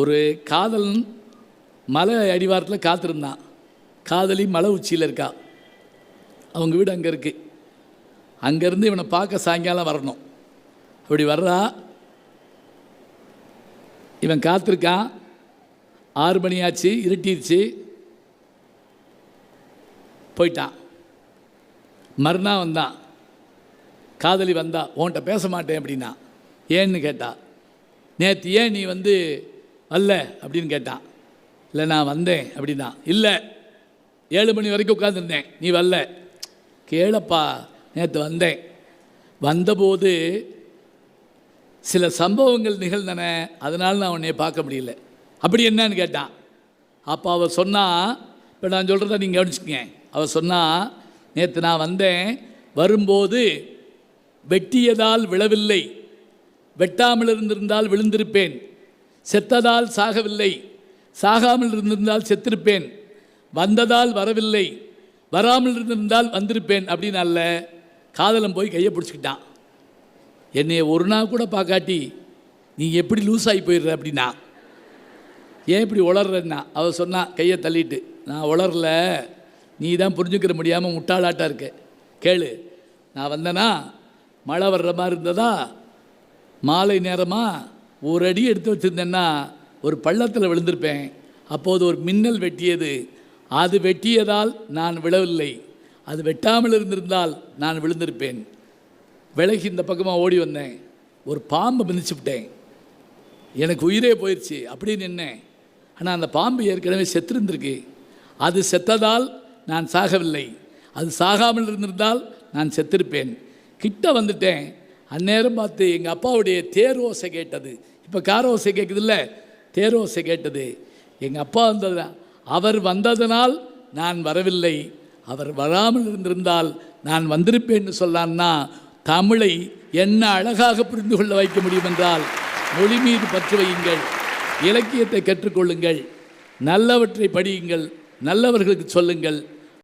ஒரு காதலன் மலை அடிவாரத்தில் காத்திருந்தான். காதலி மலை உச்சியில் இருக்கா. அவங்க வீடு அங்கே இருக்குது அங்கேருந்து இவனை பார்க்க சாயங்காலம் வரணும். அப்படி வர்றா. இவன் காத்திருக்கான். ஆறு மணி ஆச்சு போயிட்டான். மறுநாள் வந்தான். காதலி வந்தா உன்கிட்ட பேச மாட்டேன் அப்படின்னா. ஏன்னு கேட்டா நேற்று ஏன் நீ வந்து வரல அப்படின்னு கேட்டான் இல்லை நான் வந்தேன் அப்படின்னா இல்லை ஏழு மணி வரைக்கும் உட்காந்துருந்தேன் நீ வரல. கேளப்பா நேற்று வந்தேன். வந்தபோது சில சம்பவங்கள் நிகழ்ந்தன அதனால் நான் உன்னை பார்க்க முடியல. அப்படி என்னன்னு கேட்டான் அப்போ அவள் சொன்னால் இப்போ நான் சொல்கிறத நீங்கள் கவனிச்சுக்கங்க. அவள் சொன்னால் நேற்று நான் வந்தேன் வரும்போது வெட்டியதால் விழவில்லை. வெட்டாமல் இருந்திருந்தால் விழுந்திருப்பேன். செத்ததால் சாகவில்லை. சாகாமல் இருந்திருந்தால் செத்திருப்பேன். வந்ததால் வரவில்லை. வராமல் இருந்திருந்தால் வந்திருப்பேன் அப்படின்னு அல்ல காதலன் போய் கையை பிடிச்சிக்கிட்டான். என்னை ஒரு நாள் கூட பார்க்காட்டி நீ எப்படி லூஸ் ஆகி போயிடுற அப்படின்னா? ஏன் இப்படி உளர்றன்னா அவள் சொன்னா கையை தள்ளிட்டு நான் உளரல நீ தான் புரிஞ்சுக்கிற முடியாமல் முட்டாளாட்டாக இருக்க. கேளு. நான் வந்தேனா மழை வர்ற மாதிரி இருந்ததா? மாலை நேரமாக ஒரு அடி எடுத்து வச்சுருந்தேன்னா ஒரு பள்ளத்தில் விழுந்திருப்பேன். அப்போது ஒரு மின்னல் வெட்டியது. அது வெட்டியதால் நான் விழவில்லை. அது வெட்டாமல் இருந்திருந்தால் நான் விழுந்திருப்பேன். விலகி இந்த பக்கமாக ஓடி வந்தேன். ஒரு பாம்பை மிதிச்சு விட்டேன். எனக்கு உயிரே போயிடுச்சு அப்படின்னு நின்னேன். ஆனால் அந்த பாம்பு ஏற்கனவே செத்திருந்திருக்கு. அது செத்ததால் நான் சாகவில்லை. அது சாகாமல் இருந்திருந்தால் நான் செத்திருப்பேன். கிட்ட வந்துட்டேன். அந்நேரம் பார்த்து எங்கள் அப்பாவுடைய தேர் ஓசை கேட்டது. இப்போ கார ஓசை கேட்குதுல்ல தேர் ஓசை கேட்டது. எங்கள் அப்பா வந்தது அவர் வந்ததனால் நான் வரவில்லை. அவர் வராமல் இருந்திருந்தால் நான் வந்திருப்பேன்னு சொல்லான்னா தமிழை என்ன அழகாக புரிந்து கொள்ள வைக்க முடியும் என்றால் மொழி மீது பற்று வையுங்கள். இலக்கியத்தை கற்றுக்கொள்ளுங்கள். நல்லவற்றை படியுங்கள். நல்லவர்களுக்கு சொல்லுங்கள்.